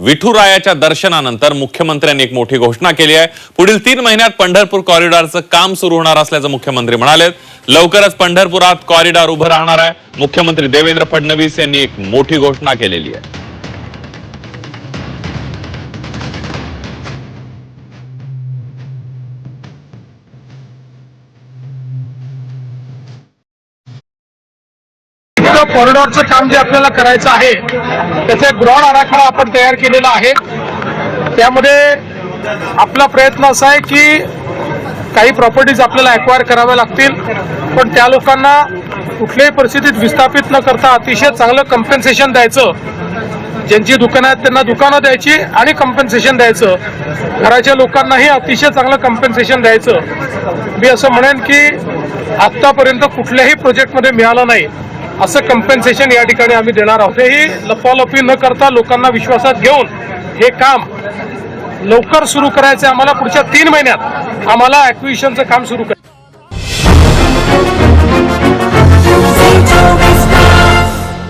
विठुरायाच्या दर्शनानंतर मुख्यमंत्र्यांनी एक मोठी घोषणा केली आहे. पुढील तीन महिन्यात पंढरपूर कॉरिडॉरचं काम सुरू होणार असल्याचं मुख्यमंत्री म्हणाले लवकरच पंढरपुरात कॉरिडॉर उभं राहणार आहे. मुख्यमंत्री देवेंद्र फडणवीस यांनी एक मोठी घोषणा केलेली आहे. इतकं कॉरिडॉरचं काम जे आपल्याला करायचं आहे त्याचा एक ब्रॉड आराखडा आपण तयार केलेला आहे. त्यामध्ये आपला प्रयत्न असा आहे की काही प्रॉपर्टीज आपल्याला अक्वायर कराव्या लागतील पण त्या लोकांना कुठल्याही परिस्थितीत विस्थापित न करता अतिशय चांगलं कम्पेन्सेशन द्यायचं. ज्यांची दुकानं आहेत त्यांना दुकानं द्यायची आणि कम्पेन्सेशन द्यायचं. घराच्या लोकांनाही अतिशय चांगलं कम्पेन्सेशन द्यायचं. मी असं म्हणेन की आत्तापर्यंत कुठल्याही प्रोजेक्टमध्ये मिळालं नाही. असं कम्पेन्सेशन या ठिकाणी आम्ही देणार आहोत. हेही लफालफी न करता लोकांना विश्वासात घेऊन हे काम लवकर सुरू करायचं आम्हाला पुढच्या तीन महिन्यात. आम्हाला ॲक्विशनचं काम सुरू